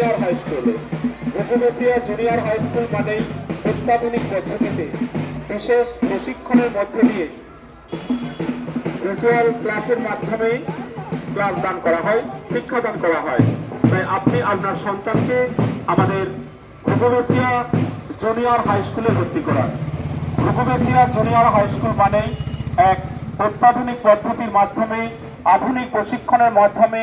Junior high স্কুলে বহুবেশিয়া junior high school মানেই অত্যাধুনিক পদ্ধতিতে, বিশেষ প্রশিক্ষণের মধ্য দিয়ে ভিজুয়াল ক্লাসের মাধ্যমে ক্লাস দান করা হয় শিক্ষাদান করা হয়। তাই আপনি আপনার সন্তানকে আমাদের ঘুঘুবেশিয়া জুনিয়র হাই স্কুলে ভর্তি করান। ঘুঘুবেশিয়া জুনিয়র হাই স্কুল মানেই এক অত্যাধুনিক পদ্ধতির মাধ্যমে, আধুনিক প্রশিক্ষণের মাধ্যমে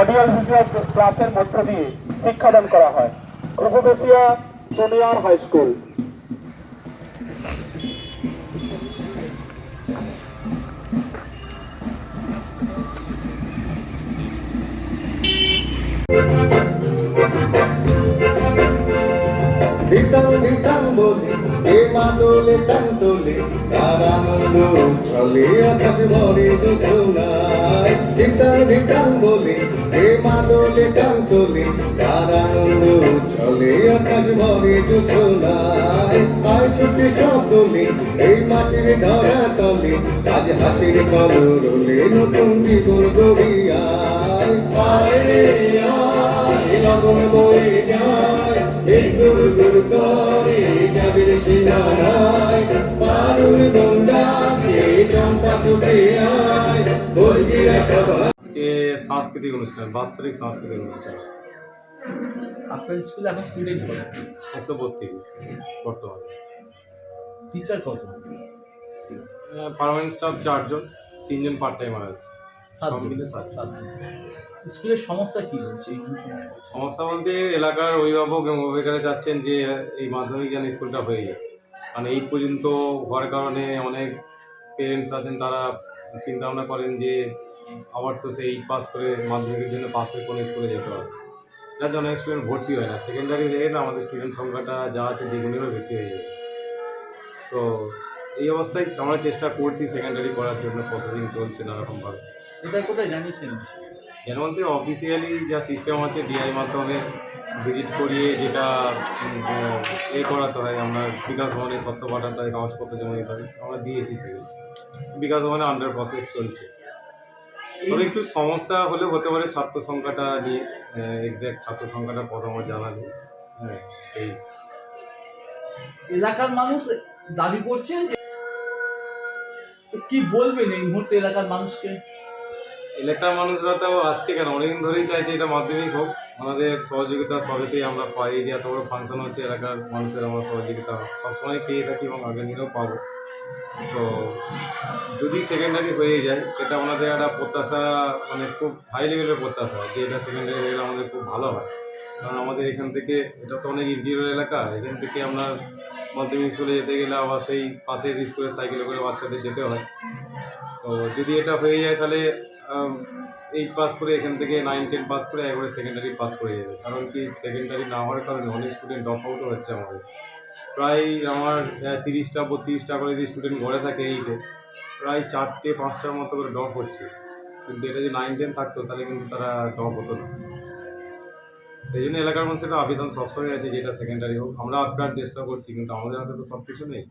অডিও ভিজুয়াল ক্লাসের মধ্য দিয়ে শিক্ষাদান করা হয়। Ghughubeshia junior high school. ধিতাং ধিতাং বলে এ মাদলে টান তোলে তার আনন্দ চলে, আকাশ ভরে যোজনায় ধিতাং ধিতাং বলে এ মাদলে টান তোলে তার আনন্দ চলে, আকাশ ভরে যোজনায় আয় ছুটে সব তোলে এই মাটির ধরা তলে, আজ হাসির কলরলে নতুন জীবন গড়িয়ায়। আয় লগন বয়ে যায়। সাংস্কৃতিক অনুষ্ঠান বাৎসরিক সাংস্কৃতিক অনুষ্ঠান। আপনার স্কুলে এখন স্টুডেন্ট কত একশো বত্রিশ বর্তমানে। টিচার কত? পারমানেন্ট স্টাফ চারজন তিনজন পার্ট টাইমার আছে সব মিলে সাত সাতজন। স্কুলের সমস্যা কী হচ্ছে? সমস্যা বলতে এলাকার অভিভাবক এবং অভিভাবকেরা চাচ্ছেন যে এই মাধ্যমিক যেন স্কুলটা হয়ে যায়। কারণ এই পর্যন্ত হওয়ার কারণে অনেক পেরেন্টস আছেন তারা চিন্তা ভাবনা করেন যে আবার তো সেই পাস করে মাধ্যমিকের জন্য পাশের কোনো স্কুলে যেতে হবে যার জন্য অনেক স্টুডেন্ট ভর্তি হয় না। সেকেন্ডারি রেট আমাদের স্টুডেন্ট সংখ্যাটা যা আছে দ্বিগুণেরও বেশি হয়ে যাবে তো এই অবস্থায় আমরা চেষ্টা করছি সেকেন্ডারি করার জন্য প্রসেসিং চলছে নানারকমভাবে। এটা কোথায় জানিয়েছেন? এর মধ্যে অফিসিয়ালি যা সিস্টেম আছে ডিআই মাধ্যমে ভিজিট করিয়ে যেটা এ করাতে হয়, আমরা বিকাশ ভবনে তথ্য পাঠাতে হয়, কাগজপত্র জমা দিতে হয়, আমরা দিয়েছি সেগুলো বিকাশ ভবনে আন্ডার প্রসেস চলছে। তবে একটু সমস্যা হলে হতে পারে ছাত্র সংখ্যাটা নিয়ে এক্স্যাক্ট ছাত্র সংখ্যাটা কত আমার জানা নেই। হ্যাঁ এই। এলাকার মানুষ দাবি করছে যে কি বলবেন এই মুহূর্তে এলাকার মানুষকে? এলাকার মানুষরা তো আজকে কেন? অনেকদিন ধরেই চাইছে এটা মাধ্যমিক হোক। আমাদের সহযোগিতা সবেতেই আমরা পাই যে এত বড় ফাংশন হচ্ছে এলাকার মানুষের, আমরা সহযোগিতা সবসময় পেয়ে থাকি এবং আগের দিনেও পাবো। তো যদি সেকেন্ডারি হয়ে যায়, সেটা আমাদের একটা প্রত্যাশা মানে খুব হাই লেভেলের প্রত্যাশা যে এটা সেকেন্ডারি হয়ে গেলে আমাদের খুব ভালো হয়। কারণ আমাদের এখান থেকে, এটা তো অনেক ইন্টিরিয়র এলাকা, এখান থেকে আমরা মাধ্যমিক স্কুলে যেতে গেলে আবার সেই পাশের স্কুলে সাইকেলে করে বাচ্চাদের যেতে হয়। তো যদি এটা হয়ে যায় তাহলে এইট পাস করে এখান থেকে নাইন টেন পাস করে একবারে সেকেন্ডারি পাস করে যাবে কারণ কি সেকেন্ডারি না হওয়ার কারণে অনেক স্টুডেন্ট ড্রপ আউটও হচ্ছে আমাদের। প্রায় আমার আহ, তিরিশটা বত্রিশটা করে যদি স্টুডেন্ট ঘরে থাকে এইটে প্রায় চারটে পাঁচটার মতো করে ড্রপ হচ্ছে। কিন্তু এটা যদি নাইন টেন থাকতো তাহলে কিন্তু তারা ড্রপ হতো না। সেই জন্য এলাকার মানুষের আবেদন সবসময় আছে যেটা সেকেন্ডারি হোক। আমরা আপ্রাণ চেষ্টা করছি কিন্তু আমাদের হাতে তো সব কিছু নেই।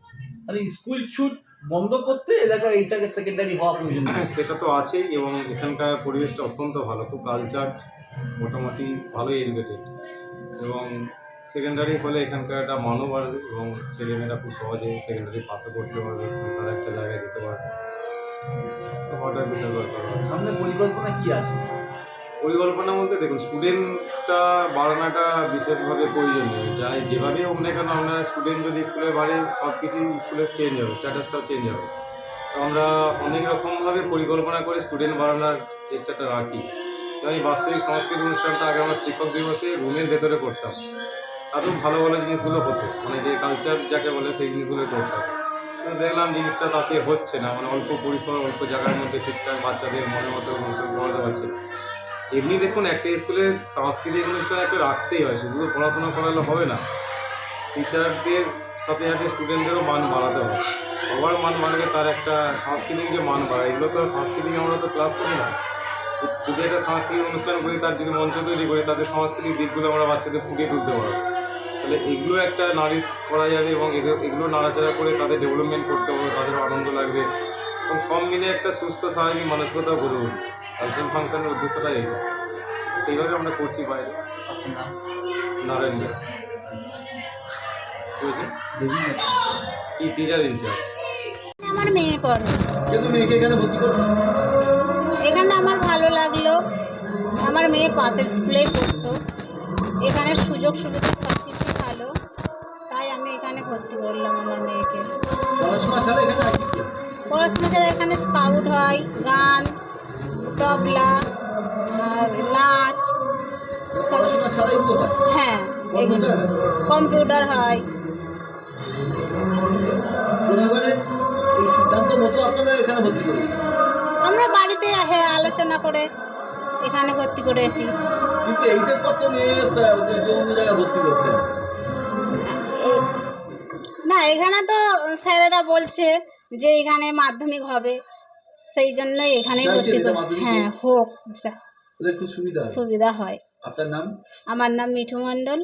মানে স্কুল ছুট বন্ধ করতে এলাকায় এইটাকে সেকেন্ডারি হওয়া প্রয়োজন। সেটা তো আছেই এবং এখানকার পরিবেশটা অত্যন্ত ভালো। খুব কালচার মোটামুটি ভালোই এডুকেটেড এবং সেকেন্ডারি হলে এখানকার একটা মানও বাড়বে এবং ছেলেমেয়েরা খুব সহজে সেকেন্ডারি পাসও করতে পারবে তারা একটা জায়গায় যেতে পারবে তো হওয়াটা বিশেষ দরকার সামনে পরিকল্পনা কি আছে? পরিকল্পনা বলতে দেখুন স্টুডেন্টটা বাড়ানোটা বিশেষভাবে প্রয়োজনীয়। যাই যেভাবে হোক না কেন, আমরা স্টুডেন্ট যদি স্কুলে বাড়ে সব কিছু স্কুলের চেঞ্জ হবে স্ট্যাটাসটাও চেঞ্জ হবে। তো আমরা অনেক রকমভাবে পরিকল্পনা করে স্টুডেন্ট বাড়ানোর চেষ্টাটা রাখি। তাই বাস্তবিক সংস্কৃত অনুষ্ঠানটা আগে আমরা শিক্ষক দিবসে রুমের ভেতরে করতাম। তাতেও ভালো ভালো জিনিসগুলো হতো মানে যে কালচার যাকে বলে সেই জিনিসগুলো করতাম। কিন্তু দেখলাম জিনিসটা তাতে হচ্ছে না মানে অল্প পরিসর অল্প জায়গার মধ্যে ঠিকঠাক বাচ্চাদের মনের মতো অনুষ্ঠান করাতে পারছে এমনি দেখুন, একটা স্কুলে সাংস্কৃতিক অনুষ্ঠান একটা রাখতেই হয়, শুধু পড়াশোনা করালে হবে না। টিচারদের সাথে সাথে স্টুডেন্টদেরও মান বাড়াতে হবে। সবার মান বাড়বে তার একটা সাংস্কৃতিক যে মান বাড়ায়, এগুলো তো সাংস্কৃতিক আমরা তো ক্লাস করি না। যদি একটা সাংস্কৃতিক অনুষ্ঠান করি, তার যদি মঞ্চ তৈরি করি, তাদের সাংস্কৃতিক দিকগুলো আমরা বাচ্চাদের ফুটিয়ে তুলতে পারব। তাহলে এগুলো একটা নারিশ করা যাবে এবং এগুলো নাড়াচাড়া করে তাদের ডেভেলপমেন্ট করতে হবে, তাদের আনন্দ লাগবে। এবং সব মিলে একটা সুস্থ স্বাভাবিক মানসিকতা গড়ে উঠবে। কালচারাল ফাংশনের উদ্দেশ্যটা এইটা সেইভাবে আমরা করছি বাইরে। আপনার নাম? নারায়ণ কি টিচার ইনচার্জ আমার মেয়ে করে কিন্তু মেয়েকে এখানে ভর্তি করো? এখানে আমার ভালো লাগল। আমার মেয়ে পাশের স্কুলেই পড়তো। এখানে সুযোগ সুবিধা সব কিছু ভালো। তাই আমি এখানে ভর্তি করলাম আমার মেয়েকে। পড়াশোনা ছাড়া এখানে? পড়াশোনা ছাড়া এখানে স্কাউট হয় গান তবলা আর নাচ সব হয়? এগুলো। কম্পিউটার হয়। আমরা বাড়িতে হ্যাঁ আলোচনা করে এখানে ভর্তি করেছি। কিন্তু এইটার পর তো মেয়ে অন্য জায়গায় ভর্তি করতে না এখানে তো স্যারেরা বলছে যে এখানে মাধ্যমিক হবে সেই জন্য এখানেই ভর্তি করি হ্যাঁ হোক সুবিধা হয়। আপনার নাম? আমার নাম মিঠু মণ্ডল।